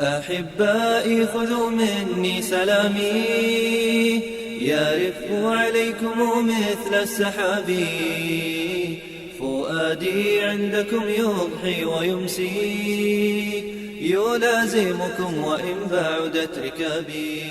أحبائي خذوا مني سلامي. يرف عليكم مثل السحاب فؤادي عندكم يضحي ويمسي. يلازمكم وإن بعدت ركابي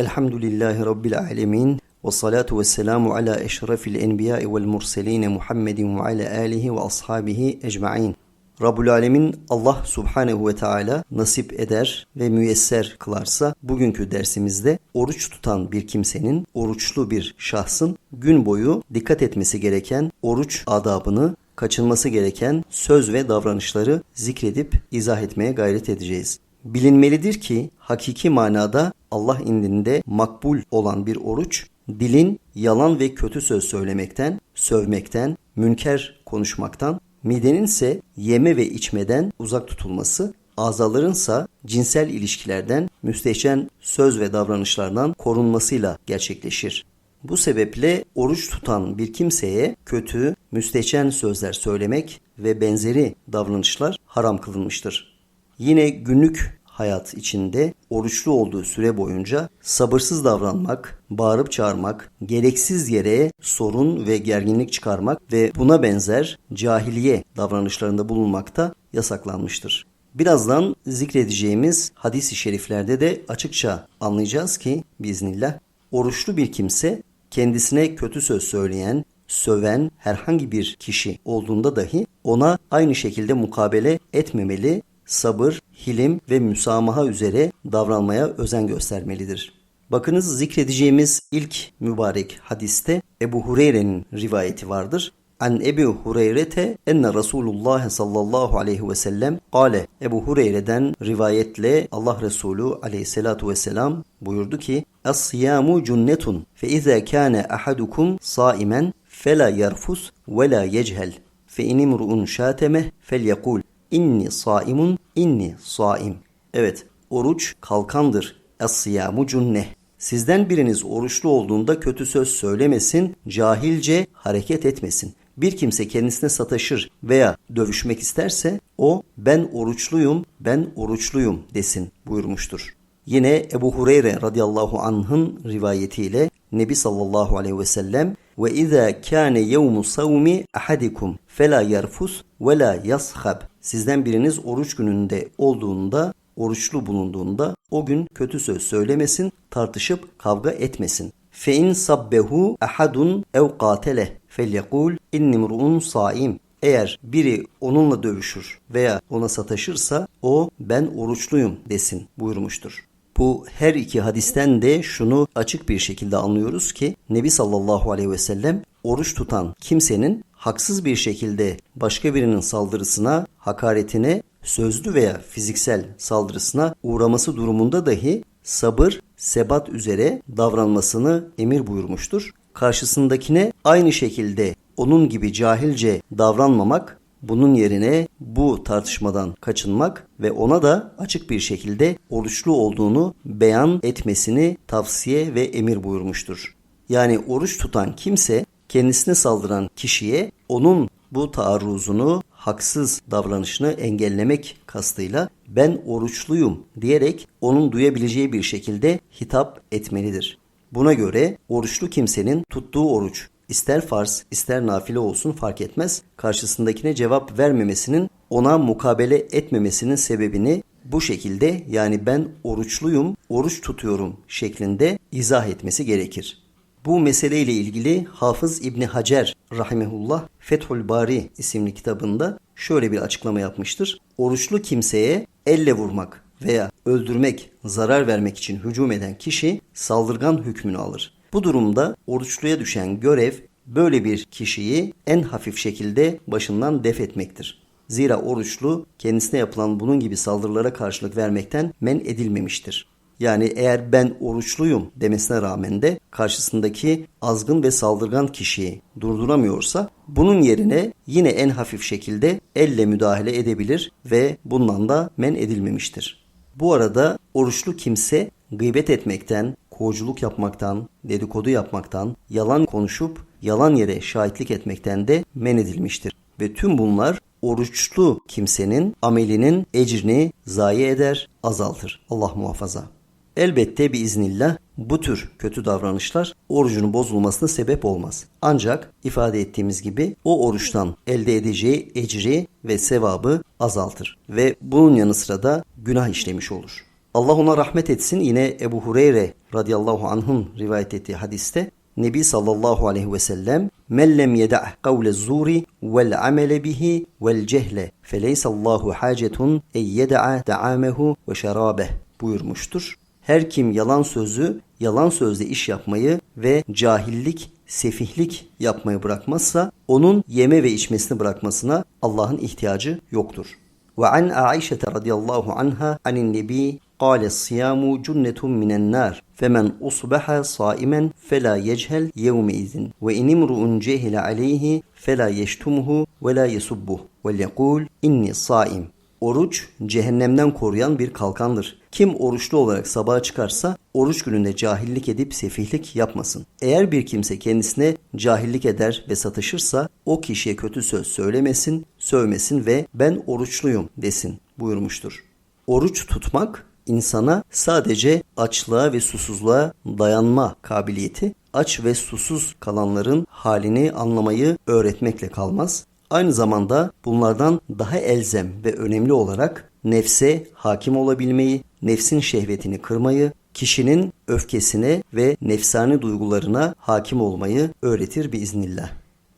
الحمد لله رب العالمين والصلاة والسلام على أشرف الأنبياء والمرسلين محمد وعلى آله وأصحابه أجمعين. Rabbul Alemin Allah Subhanehu ve Teala nasip eder ve müyesser kılarsa bugünkü dersimizde oruç tutan bir kimsenin, oruçlu bir şahsın gün boyu dikkat etmesi gereken oruç adabını, kaçınması gereken söz ve davranışları zikredip izah etmeye gayret edeceğiz. Bilinmelidir ki hakiki manada Allah indinde makbul olan bir oruç, dilin yalan ve kötü söz söylemekten, sövmekten, münker konuşmaktan, midenin ise yeme ve içmeden uzak tutulması, azalarınsa cinsel ilişkilerden, müstehcen söz ve davranışlardan korunmasıyla gerçekleşir. Bu sebeple oruç tutan bir kimseye kötü, müstehcen sözler söylemek ve benzeri davranışlar haram kılınmıştır. Yine günlük hayat içinde oruçlu olduğu süre boyunca sabırsız davranmak, bağırıp çağırmak, gereksiz yere sorun ve gerginlik çıkarmak ve buna benzer cahiliye davranışlarında bulunmak da yasaklanmıştır. Birazdan zikredeceğimiz hadis-i şeriflerde de açıkça anlayacağız ki biiznillah oruçlu bir kimse kendisine kötü söz söyleyen, söven herhangi bir kişi olduğunda dahi ona aynı şekilde mukabele etmemeli, sabır, hilim ve müsamaha üzere davranmaya özen göstermelidir. Bakınız zikredeceğimiz ilk mübarek hadiste Ebu Hureyre'nin rivayeti vardır. An Ebu Hureyre'te enne Resulullah sallallahu aleyhi ve sellem kale Ebu Hureyre'den rivayetle Allah Resulü aleyhissalatu vesselam buyurdu ki Es-siyamu cunnetun fe izâ kâne ahadukum sâimen fela yarfus ve la yechel fe inimru'un şâtemeh felyekul inni saimun inni saim. Evet oruç kalkandır. Es-siyamu cunne. Sizden biriniz oruçlu olduğunda kötü söz söylemesin, cahilce hareket etmesin. Bir kimse kendisine sataşır veya dövüşmek isterse o ben oruçluyum, ben oruçluyum desin buyurmuştur. Yine Ebu Hureyre radıyallahu anh'ın rivayetiyle Nebi sallallahu aleyhi ve sellem ve izâ kâne yevmu savmi ahadikum fela yarfus ve la yashab. Sizden biriniz oruç gününde olduğunda, oruçlu bulunduğunda o gün kötü söz söylemesin, tartışıp kavga etmesin. Fe in sabbehu ahadun ev qatele felyekul inni mru'un saim. Eğer biri onunla dövüşür veya ona sataşırsa o ben oruçluyum desin buyurmuştur. Bu her iki hadisten de şunu açık bir şekilde anlıyoruz ki Nebi sallallahu aleyhi ve sellem oruç tutan kimsenin haksız bir şekilde başka birinin saldırısına, hakaretine, sözlü veya fiziksel saldırısına uğraması durumunda dahi sabır, sebat üzere davranmasını emir buyurmuştur. Karşısındakine aynı şekilde onun gibi cahilce davranmamak, bunun yerine bu tartışmadan kaçınmak ve ona da açık bir şekilde oruçlu olduğunu beyan etmesini tavsiye ve emir buyurmuştur. Yani oruç tutan kimse kendisine saldıran kişiye onun bu taarruzunu, haksız davranışını engellemek kastıyla ben oruçluyum diyerek onun duyabileceği bir şekilde hitap etmelidir. Buna göre oruçlu kimsenin tuttuğu oruç ister farz ister nafile olsun fark etmez karşısındakine cevap vermemesinin ona mukabele etmemesinin sebebini bu şekilde yani ben oruçluyum, oruç tutuyorum şeklinde izah etmesi gerekir. Bu meseleyle ilgili Hafız İbni Hacer rahimehullah Fethül Bari isimli kitabında şöyle bir açıklama yapmıştır. Oruçlu kimseye elle vurmak veya öldürmek, zarar vermek için hücum eden kişi saldırgan hükmünü alır. Bu durumda oruçluya düşen görev böyle bir kişiyi en hafif şekilde başından def etmektir. Zira oruçlu kendisine yapılan bunun gibi saldırılara karşılık vermekten men edilmemiştir. Yani eğer ben oruçluyum demesine rağmen de karşısındaki azgın ve saldırgan kişiyi durduramıyorsa bunun yerine yine en hafif şekilde elle müdahale edebilir ve bundan da men edilmemiştir. Bu arada oruçlu kimse gıybet etmekten, kovuculuk yapmaktan, dedikodu yapmaktan, yalan konuşup yalan yere şahitlik etmekten de men edilmiştir. Ve tüm bunlar oruçlu kimsenin amelinin ecrini zayi eder, azaltır. Allah muhafaza. Elbette biiznillah bu tür kötü davranışlar orucunun bozulmasına sebep olmaz. Ancak ifade ettiğimiz gibi o oruçtan elde edeceği ecri ve sevabı azaltır ve bunun yanı sıra da günah işlemiş olur. Allah ona rahmet etsin. Yine Ebu Hureyre radıyallahu anh'ın rivayet ettiği hadiste Nebi sallallahu aleyhi ve sellem men lem yeda' kavle zuri vel amele bihi vel cehle feleysallahu hacetun ey yeda'a ta'amehu ve şerabeh buyurmuştur. Her kim yalan sözü, yalan sözle iş yapmayı ve cahillik, sefihlik yapmayı bırakmazsa onun yeme ve içmesini bırakmasına Allah'ın ihtiyacı yoktur. Ve an Aişe radıyallahu anha anin nebi قال الصيام جنة من النار فمن أصبح صائما فلا يجهل يومئذ وإن امرؤ جهل عليه فلا يشتمه ولا يسبه وليقول إني صائم Oruç cehennemden koruyan bir kalkandır. Kim oruçlu olarak sabaha çıkarsa oruç gününde cahillik edip sefihlik yapmasın. Eğer bir kimse kendisine cahillik eder ve satışırsa o kişiye kötü söz söylemesin, sövmesin ve ben oruçluyum desin buyurmuştur. Oruç tutmak insana sadece açlığa ve susuzluğa dayanma kabiliyeti, aç ve susuz kalanların halini anlamayı öğretmekle kalmaz. Aynı zamanda bunlardan daha elzem ve önemli olarak nefse hakim olabilmeyi, nefsin şehvetini kırmayı, kişinin öfkesine ve nefsani duygularına hakim olmayı öğretir biiznillah.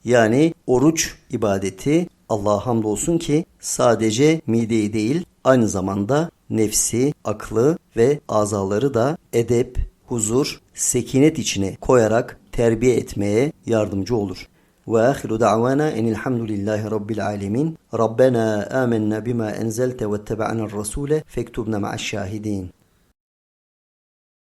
Yani oruç ibadeti Allah'a hamdolsun ki sadece mideyi değil aynı zamanda nefsi, aklı ve azaları da edep, huzur, sekinet içine koyarak terbiye etmeye yardımcı olur. وآخر دعوانا إن الحمد لله رب العالمين. ربنا آمنا بما أنزلت واتبعنا الرسول فاكتبنا مع الشاهدين.